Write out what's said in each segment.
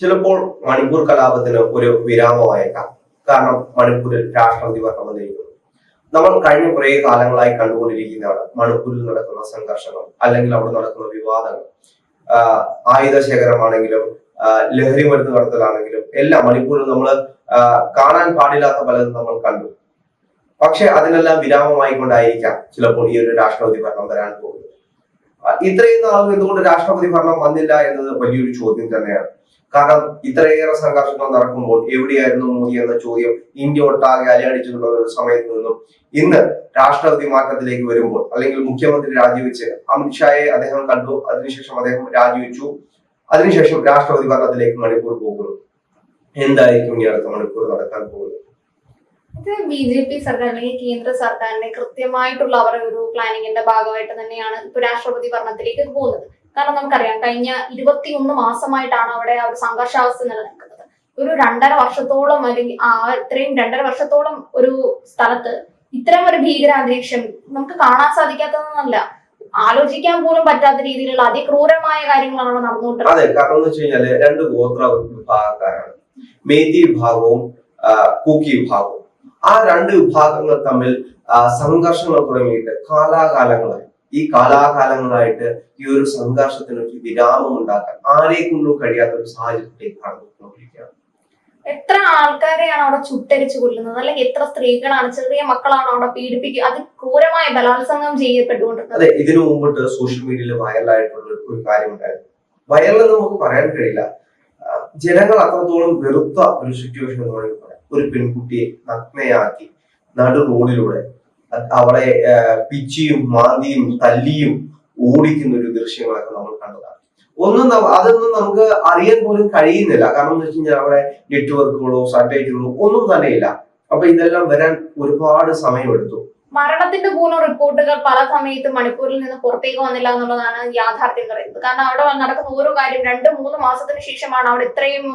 ചിലപ്പോൾ മണിപ്പൂർ കലാപത്തിന് ഒരു വിരാമമായേക്കാം. കാരണം മണിപ്പൂരിൽ രാഷ്ട്രപതി ഭരണം വന്നിരിക്കുന്നു. നമ്മൾ കഴിഞ്ഞ കുറേ കാലങ്ങളായി കണ്ടുകൊണ്ടിരിക്കുന്നതാണ് മണിപ്പൂരിൽ നടക്കുന്ന സംഘർഷങ്ങൾ അല്ലെങ്കിൽ അവിടെ നടക്കുന്ന വിവാദങ്ങൾ. ആയുധ ശേഖരമാണെങ്കിലും ലഹരി മരുന്ന് കടത്തലാണെങ്കിലും എല്ലാം മണിപ്പൂരിൽ നമ്മൾ കാണാൻ പാടില്ലാത്ത പലതും നമ്മൾ കണ്ടു. പക്ഷെ അതിനെല്ലാം വിരാമമായി കൊണ്ടായിരിക്കാം ചിലപ്പോൾ ഈ ഒരു രാഷ്ട്രപതി ഭരണം വരാൻ പോകുന്നത്. ഇത്രയും നാളും എന്തുകൊണ്ട് രാഷ്ട്രപതി ഭരണം വന്നില്ല എന്നത് വലിയൊരു ചോദ്യം തന്നെയാണ്. കാരണം ഇത്രയേറെ സംഘർഷങ്ങൾ നടക്കുമ്പോൾ എവിടെയായിരുന്നു മോദി എന്ന ചോദ്യം ഇന്ത്യ ഒട്ടാകെ അലയടിച്ചിട്ടുള്ള ഒരു സമയത്ത് നിന്നും ഇന്ന് രാഷ്ട്രപതി മാറ്റത്തിലേക്ക് വരുമ്പോൾ അല്ലെങ്കിൽ മുഖ്യമന്ത്രി രാജിവെച്ച് അമിത്ഷായെ അദ്ദേഹം കണ്ടു. അതിനുശേഷം അദ്ദേഹം രാജിവെച്ചു. അതിനുശേഷം രാഷ്ട്രപതി ഭരണത്തിലേക്ക് മണിപ്പൂർ പോകുന്നു. എന്തായിരിക്കും ഇനി അടുത്ത മണിപ്പൂർ നടക്കാൻ പോകുന്നത്? ഇത് ബി ജെ പി സർക്കാർ അല്ലെങ്കിൽ കേന്ദ്ര സർക്കാരിന്റെ കൃത്യമായിട്ടുള്ള അവരുടെ ഒരു പ്ലാനിങ്ങിന്റെ ഭാഗമായിട്ട് തന്നെയാണ് ഇപ്പൊ രാഷ്ട്രപതി ഭരണത്തിലേക്ക് പോകുന്നത്. കാരണം നമുക്കറിയാം കഴിഞ്ഞ ഇരുപത്തിയൊന്ന് മാസമായിട്ടാണ് അവിടെ ആ ഒരു സംഘർഷാവസ്ഥ നിലനിൽക്കുന്നത്. ഒരു രണ്ടര വർഷത്തോളം അല്ലെങ്കിൽ ആ ഇത്രയും രണ്ടര വർഷത്തോളം ഒരു സ്ഥലത്ത് ഇത്തരം ഒരു ഭീകരാന്തരീക്ഷം നമുക്ക് കാണാൻ സാധിക്കാത്തതെന്നല്ല ആലോചിക്കാൻ പോലും പറ്റാത്ത രീതിയിലുള്ള അതിക്രൂരമായ കാര്യങ്ങളാണ് അവിടെ നടന്നുകൊണ്ടിരുന്നത്. അതെ കാരണം രണ്ട് ഗോത്ര വിഭാഗക്കാരാണ്. മേതി വിഭാഗവും കൂക്കി വിഭാഗവും. ആ രണ്ട് വിഭാഗങ്ങൾ തമ്മിൽ സംഘർഷങ്ങൾ തുടങ്ങിയിട്ട് കാലാകാലങ്ങളായി. ഈ കാലാകാലങ്ങളായിട്ട് ഈ ഒരു സംഘർഷത്തിന് ഒരു വിരാമം ഉണ്ടാക്കാൻ ആരെക്കൊണ്ടും കഴിയാത്ത ഒരു സാഹചര്യത്തിലേക്കാണ് കടന്നുകൊണ്ടിരിക്കുകയാണ് എത്ര ആൾക്കാരെയാണ് അവിടെ ചുട്ടരിച്ചു കൊല്ലുന്നത്? അല്ലെങ്കിൽ എത്ര സ്ത്രീകളാണ് ചെറിയ മക്കളാണ് അവിടെ പീഡിപ്പിക്കുക അത് ക്രൂരമായ ബലാത്സംഗം ചെയ്യപ്പെട്ടുകൊണ്ടിരുന്നത്. അതെ ഇതിനു മുമ്പിട്ട് സോഷ്യൽ മീഡിയയിൽ വൈറലായിട്ടുള്ള ഒരു കാര്യം ഉണ്ടായിരുന്നു വൈറൽ എന്ന് നമുക്ക് പറയാൻ കഴിയില്ല. ജനങ്ങൾ അത്രത്തോളം വെറുത്ത ഒരു സിറ്റുവേഷൻ എന്ന് പറയുന്നത് ഒരു പെൺകുട്ടിയെ നഗ്നയാക്കി നടു റോഡിലൂടെ അവളെ പിച്ചിയും മാന്തിയും തല്ലിയും ഓടിക്കുന്ന ഒരു ദൃശ്യങ്ങളൊക്കെ നമ്മൾ കണ്ടതാണ്. ഒന്നും അതൊന്നും നമുക്ക് അറിയാൻ പോലും കഴിയുന്നില്ല. കാരണം എന്ന് വെച്ച് കഴിഞ്ഞാൽ അവിടെ നെറ്റ്വർക്കുകളോ സാറ്റലൈറ്റുകളോ ഒന്നും തന്നെയില്ല. അപ്പൊ ഇതെല്ലാം വരാൻ ഒരുപാട് സമയമെടുത്തു. മരണത്തിന്റെ പോലും റിപ്പോർട്ടുകൾ പല സമയത്തും മണിപ്പൂരിൽ നിന്ന് പുറത്തേക്ക് വന്നില്ല എന്നുള്ളതാണ് യാഥാർത്ഥ്യം പറയുന്നത്. കാരണം അവിടെ നടക്കുന്ന ഓരോ കാര്യം രണ്ട് മൂന്ന് മാസത്തിന് ശേഷമാണ് അവിടെ ഇത്രയും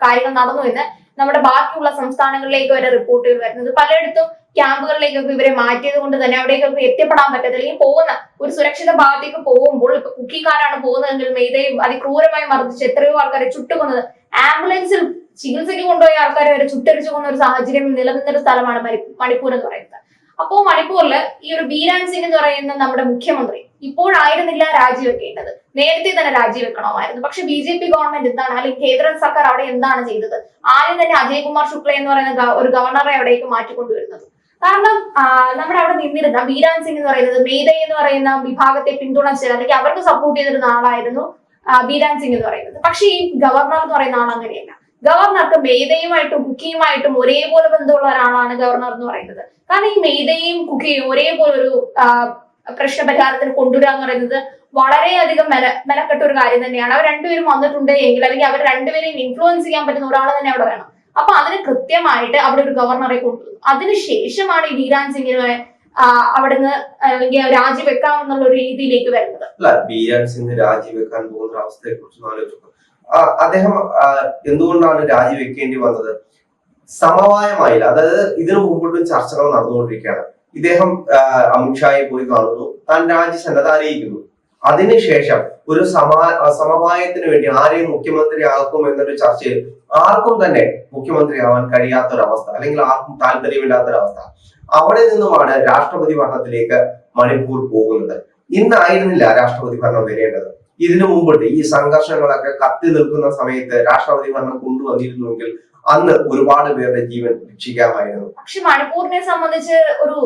കാര്യങ്ങൾ നടന്നു എന്ന് നമ്മുടെ ബാക്കിയുള്ള സംസ്ഥാനങ്ങളിലേക്ക് വരെ റിപ്പോർട്ടുകൾ വരുന്നത്. പലയിടത്തും ക്യാമ്പുകളിലേക്കൊക്കെ ഇവരെ മാറ്റിയത് കൊണ്ട് തന്നെ അവിടേക്കൊക്കെ എത്തിപ്പെടാൻ പറ്റത്തില്ല. ഈ പോകുന്ന ഒരു സുരക്ഷിത ഭാഗത്തേക്ക് പോകുമ്പോൾ ഇപ്പൊ കുക്കിക്കാരാണ് പോകുന്നതെങ്കിൽ മെയ്തയെ അതിക്രൂരമായി മർദ്ദിച്ച് എത്രയോ ആൾക്കാരെ ചുട്ടുകൊന്നത്. ആംബുലൻസിൽ ചികിത്സയ്ക്ക് കൊണ്ടുപോയ ആൾക്കാരെ വരെ ചുട്ടരിച്ചു കൊന്ന ഒരു സാഹചര്യം നിലനിന്നൊരു സ്ഥലമാണ് മണി- മണിപ്പൂർ എന്ന് പറയുന്നത്. അപ്പോ മണിപ്പൂരിൽ ഈ ഒരു ബീരാൻ സിംഗ് എന്ന് പറയുന്ന നമ്മുടെ മുഖ്യമന്ത്രി ഇപ്പോഴായിരുന്നില്ല രാജിവെക്കേണ്ടത്. നേരത്തെ തന്നെ രാജിവെക്കണമായിരുന്നു. പക്ഷെ ബി ജെ പി ഗവൺമെന്റ് എന്താണ്? അല്ലെങ്കിൽ കേന്ദ്ര സർക്കാർ അവിടെ എന്താണ് ചെയ്തത്? ആദ്യം തന്നെ അജയ് കുമാർ ശുക്ല എന്ന് പറയുന്ന ഒരു ഗവർണറെ അവിടേക്ക് മാറ്റിക്കൊണ്ടുവരുന്നത്. കാരണം നമ്മുടെ അവിടെ നിന്നിരുന്ന ബീരാൻ സിംഗ് എന്ന് പറയുന്നത് മേധൈ എന്ന് പറയുന്ന വിഭാഗത്തെ പിന്തുണച്ചത് അല്ലെങ്കിൽ അവർക്ക് സപ്പോർട്ട് ചെയ്തിരുന്ന ആളായിരുന്നു വീരാൻ സിംഗ് എന്ന് പറയുന്നത്. പക്ഷെ ഈ ഗവർണർ എന്ന് പറയുന്ന ആൾ അങ്ങനെയല്ല. ഗവർണർക്ക് മേധയുമായിട്ടും കുക്കിയുമായിട്ടും ഒരേപോലെ ബന്ധമുള്ള ഒരാളാണ് ഗവർണർ എന്ന് പറയുന്നത്. കാരണം ഈ മേധയും കുക്കിയും ഒരേപോലെ ഒരു പ്രശ്ന പ്രശ്നപരിഹാരത്തിന് കൊണ്ടുവരിക എന്ന് പറയുന്നത് വളരെയധികം മെന മെനക്കെട്ട ഒരു കാര്യം തന്നെയാണ്. അവർ രണ്ടുപേരും വന്നിട്ടുണ്ട് എങ്കിൽ അല്ലെങ്കിൽ അവർ രണ്ടുപേരെയും ഇൻഫ്ലുവൻസ് ചെയ്യാൻ പറ്റുന്ന ഒരാൾ തന്നെ അവിടെ വേണം. അപ്പൊ അതിന് കൃത്യമായിട്ട് അവിടെ ഒരു ഗവർണറെ കൊണ്ടുവന്നു അതിനുശേഷമാണ് ഈ വീരാൻ സിംഗിനെ അവിടുന്ന് അല്ലെങ്കിൽ രാജിവെക്കാം എന്നുള്ള ഒരു രീതിയിലേക്ക് വരുന്നത്. അല്ല ബീരാൻ സിംഗ് രാജിവെക്കാൻ പോകുന്ന അവസ്ഥയെ കുറിച്ച് അദ്ദേഹം എന്തുകൊണ്ടാണ് രാജിവെക്കേണ്ടി വന്നത്? സമവായമായില്ല. അതായത് ഇതിനു മുമ്പോട്ടും ചർച്ചകൾ നടന്നുകൊണ്ടിരിക്കുകയാണ്. ഇദ്ദേഹം അമിത്ഷായെ പോയി കാണുന്നു. താൻ രാജ്യസന്നദ്ധ അറിയിക്കുന്നു അതിനുശേഷം ഒരു സമാ സമവായത്തിന് വേണ്ടി ആരെയും മുഖ്യമന്ത്രി ആക്കും എന്നൊരു ചർച്ചയിൽ ആർക്കും തന്നെ മുഖ്യമന്ത്രി ആവാൻ കഴിയാത്തൊരവസ്ഥ അല്ലെങ്കിൽ ആർക്കും താല്പര്യമില്ലാത്തൊരവസ്ഥ. അവിടെ നിന്നുമാണ് രാഷ്ട്രപതി ഭരണത്തിലേക്ക് മണിപ്പൂർ പോകുന്നത്. ഇന്നായിരുന്നില്ല രാഷ്ട്രപതി ഭരണം വരേണ്ടത്. ഇതിനു മുമ്പിട്ട് ഈ സംഘർഷങ്ങളൊക്കെ കത്തി നിൽക്കുന്ന സമയത്ത് രാഷ്ട്രപതി ഭരണം കൊണ്ടുവന്നിരുന്നുവെങ്കിൽ അന്ന് ഒരുപാട് പേരുടെ ജീവൻ രക്ഷിക്കാമായിരുന്നു. പക്ഷെ മണിപ്പൂരിനെ സംബന്ധിച്ച് ഒരു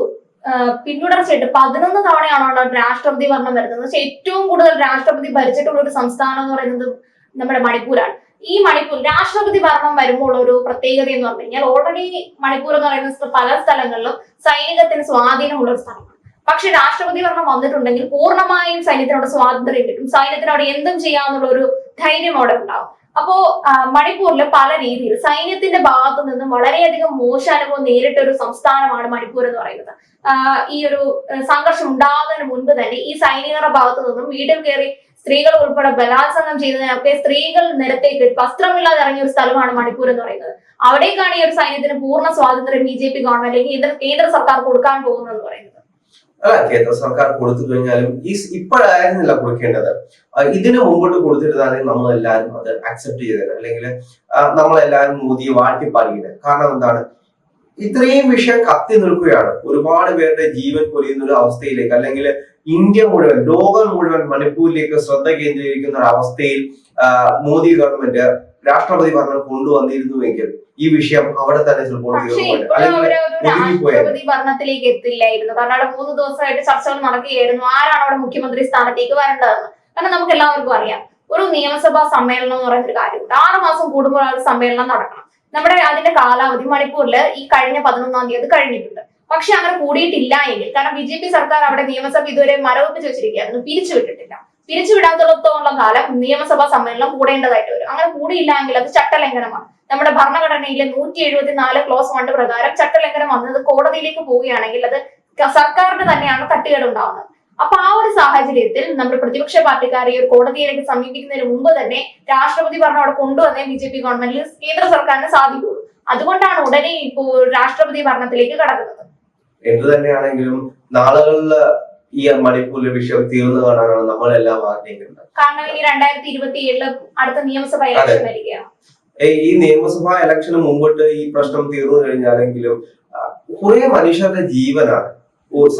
പിന്തുടർച്ചയായിട്ട് പതിനൊന്ന് തവണയാണ് രാഷ്ട്രപതി ഭരണം വരുന്നത്. പക്ഷെ ഏറ്റവും കൂടുതൽ രാഷ്ട്രപതി ഭരിച്ചിട്ടുള്ള ഒരു സംസ്ഥാനം എന്ന് പറയുന്നത് നമ്മുടെ മണിപ്പൂരാണ്. ഈ മണിപ്പൂർ രാഷ്ട്രപതി ഭരണം വരുമ്പോൾ ഒരു പ്രത്യേകത എന്ന് പറഞ്ഞു കഴിഞ്ഞാൽ ഓൾറെഡി മണിപ്പൂർ എന്ന് പറയുന്ന പല സ്ഥലങ്ങളിലും സൈനികത്തിന് സ്വാധീനമുള്ള ഒരു സ്ഥലമാണ്. പക്ഷെ രാഷ്ട്രപതി ഭരണം വന്നിട്ടുണ്ടെങ്കിൽ പൂർണമായും സൈന്യത്തിനോട് സ്വാതന്ത്ര്യം കിട്ടും. സൈന്യത്തിനോട് എന്തും ചെയ്യാന്നുള്ള ഒരു ധൈര്യം അവിടെ ഉണ്ടാവും. അപ്പോ മണിപ്പൂരിൽ പല രീതിയിൽ സൈന്യത്തിന്റെ ഭാഗത്തു നിന്നും വളരെയധികം മോശാനുഭവം നേരിട്ട ഒരു സംസ്ഥാനമാണ് മണിപ്പൂർ എന്ന് പറയുന്നത്. ഈ ഒരു സംഘർഷം ഉണ്ടാകുന്നതിന് മുൻപ് തന്നെ ഈ സൈനികരുടെ ഭാഗത്തു നിന്നും വീട്ടിൽ കയറി സ്ത്രീകൾ ഉൾപ്പെടെ ബലാത്സംഗം ചെയ്തതിനൊക്കെ സ്ത്രീകൾ നിരത്തേക്ക് വസ്ത്രമില്ലാതെ ഇറങ്ങിയ ഒരു സ്ഥലമാണ് മണിപ്പൂർ എന്ന് പറയുന്നത്. അവിടേക്കാണ് ഈ ഒരു സൈന്യത്തിന് പൂർണ സ്വാതന്ത്ര്യം ബി ജെ പി ഗവൺമെന്റ് അല്ലെങ്കിൽ കേന്ദ്ര സർക്കാർ കൊടുക്കാൻ പോകുന്നത് എന്ന് പറയുന്നത്. അല്ല കേന്ദ്ര സർക്കാർ കൊടുത്തു കഴിഞ്ഞാലും ഈ ഇപ്പോഴായിരുന്നില്ല കൊടുക്കേണ്ടത്. ഇതിനു മുമ്പോട്ട് കൊടുത്തിട്ടാണെങ്കിൽ നമ്മൾ എല്ലാവരും അത് അക്സെപ്റ്റ് ചെയ്തത് അല്ലെങ്കിൽ നമ്മളെല്ലാവരും മോദിയെ വാഴ്ത്തിപ്പാടിക്കുന്നത് കാരണം എന്താണ്? ഇത്രയും വിഷയം കത്തി നിൽക്കുകയാണ്. ഒരുപാട് പേരുടെ ജീവൻ പൊലിയുന്ന ഒരു അവസ്ഥയിലേക്ക് അല്ലെങ്കിൽ ഇന്ത്യ മുഴുവൻ ലോകം മുഴുവൻ മണിപ്പൂരിലേക്ക് ശ്രദ്ധ കേന്ദ്രീകരിക്കുന്ന ഒരു അവസ്ഥയിൽ മോദി ഗവൺമെന്റ് രാഷ്ട്രപതി ഭരണം കൊണ്ടുവന്നിരുന്നുവെങ്കിൽ ഈ വിഷയം അവിടെ തന്നെ ചിലപ്പോൾ. രാഷ്ട്രപതി ഭരണത്തിലേക്ക് എത്തില്ലായിരുന്നു. കാരണം അവിടെ മൂന്ന് ദിവസമായിട്ട് ചർച്ചകൾ നടക്കുകയായിരുന്നു. ആരാണ് അവിടെ മുഖ്യമന്ത്രി സ്ഥാനത്തേക്ക് വരേണ്ടതെന്ന്? കാരണം നമുക്ക് എല്ലാവർക്കും അറിയാം. ഒരു നിയമസഭാ സമ്മേളനം എന്ന് പറയുന്ന ഒരു കാര്യമുണ്ട്. ആറ് മാസം കൂടുമ്പോൾ ആ സമ്മേളനം നടക്കണം. നമ്മുടെ അതിന്റെ കാലാവധി മണിപ്പൂരിൽ ഈ കഴിഞ്ഞ പതിനൊന്നാം തീയതി കഴിഞ്ഞിട്ടുണ്ട്. പക്ഷെ അങ്ങനെ കൂടിയിട്ടില്ല എങ്കിൽ കാരണം ബി ജെ പി സർക്കാർ അവിടെ നിയമസഭ ഇതുവരെ മരവിപ്പിച്ച് വെച്ചിരിക്കുകയായിരുന്നു. പിരിച്ചുവിട്ടിട്ടില്ല. പിരിച്ചുവിടാത്തിടത്തോളം കാലം നിയമസഭാ സമ്മേളനം കൂടേണ്ടതായിട്ട് വരും. അങ്ങനെ കൂടിയില്ല എങ്കിൽ അത് ചട്ടലംഘനമാണ്. നമ്മുടെ ഭരണഘടനയിലെ നൂറ്റി എഴുപത്തിനാല് ക്ലോസ് വണ്ട് പ്രകാരം ചട്ടലംഘനം വന്നത് കോടതിയിലേക്ക് പോവുകയാണെങ്കിൽ അത് സർക്കാരിന്റെ സർക്കാരിന് തന്നെയാണ് തട്ടുകേട് ഉണ്ടാവുന്നത് അപ്പൊ ആ ഒരു സാഹചര്യത്തിൽ നമ്മുടെ പ്രതിപക്ഷ പാർട്ടിക്കാരെ ഈ ഒരു കോടതിയിലേക്ക് സമീപിക്കുന്നതിന് മുമ്പ് തന്നെ രാഷ്ട്രപതി ഭരണം അവിടെ കൊണ്ടുവന്നേ ബി ജെ പി ഗവൺമെന്റിൽ കേന്ദ്ര സർക്കാരിന് സാധിക്കുള്ളൂ അതുകൊണ്ടാണ് ഉടനെ ഇപ്പോ രാഷ്ട്രപതി ഭരണത്തിലേക്ക് കടക്കുന്നത്. എന്ത് തന്നെയാണെങ്കിലും നാളുകളിൽ ഈ മണിപ്പൂരിലെ വിഷയം തീർന്നു കാണാനാണ് നമ്മളെല്ലാം ആഗ്രഹിക്കുന്നത്. കാരണം ഇനി രണ്ടായിരത്തി ഇരുപത്തി ഏഴിൽ അടുത്ത നിയമസഭ ഇലക്ഷൻ വരികയാണ്. ഈ നിയമസഭാ ഇലക്ഷന് മുമ്പിട്ട് ഈ പ്രശ്നം തീർന്നു കഴിഞ്ഞാലെങ്കിലും കുറെ മനുഷ്യരുടെ ജീവനാണ്.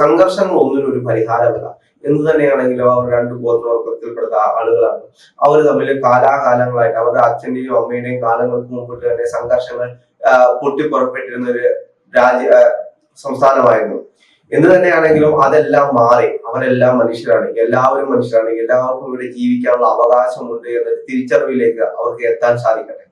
സംഘർഷങ്ങൾ ഒന്നിനും ഒരു പരിഹാരമല്ല. എന്ത് തന്നെയാണെങ്കിലും അവർ രണ്ട് ഗോത്രവർഗത്തിൽപ്പെടുത്ത ആളുകളാണ്. അവർ തമ്മിൽ കാലാകാലങ്ങളായിട്ട് അവരുടെ അച്ഛന്റെയും അമ്മയുടെയും കാലങ്ങൾക്ക് മുമ്പിട്ട് തന്നെ സംഘർഷങ്ങൾ പൊട്ടിപ്പുറപ്പെട്ടിരുന്ന ഒരു രാജ്യ സംസ്ഥാനമായിരുന്നു. എന്ത് തന്നെയാണെങ്കിലും അതെല്ലാം മാറി. അവരെല്ലാം മനുഷ്യരാണ് എല്ലാവരും മനുഷ്യരാണ് എല്ലാവർക്കും ഇവിടെ ജീവിക്കാനുള്ള അവകാശമുണ്ട് എന്ന തിരിച്ചറിവിലേക്ക് അവർക്ക് എത്താൻ സാധിക്കട്ടെ.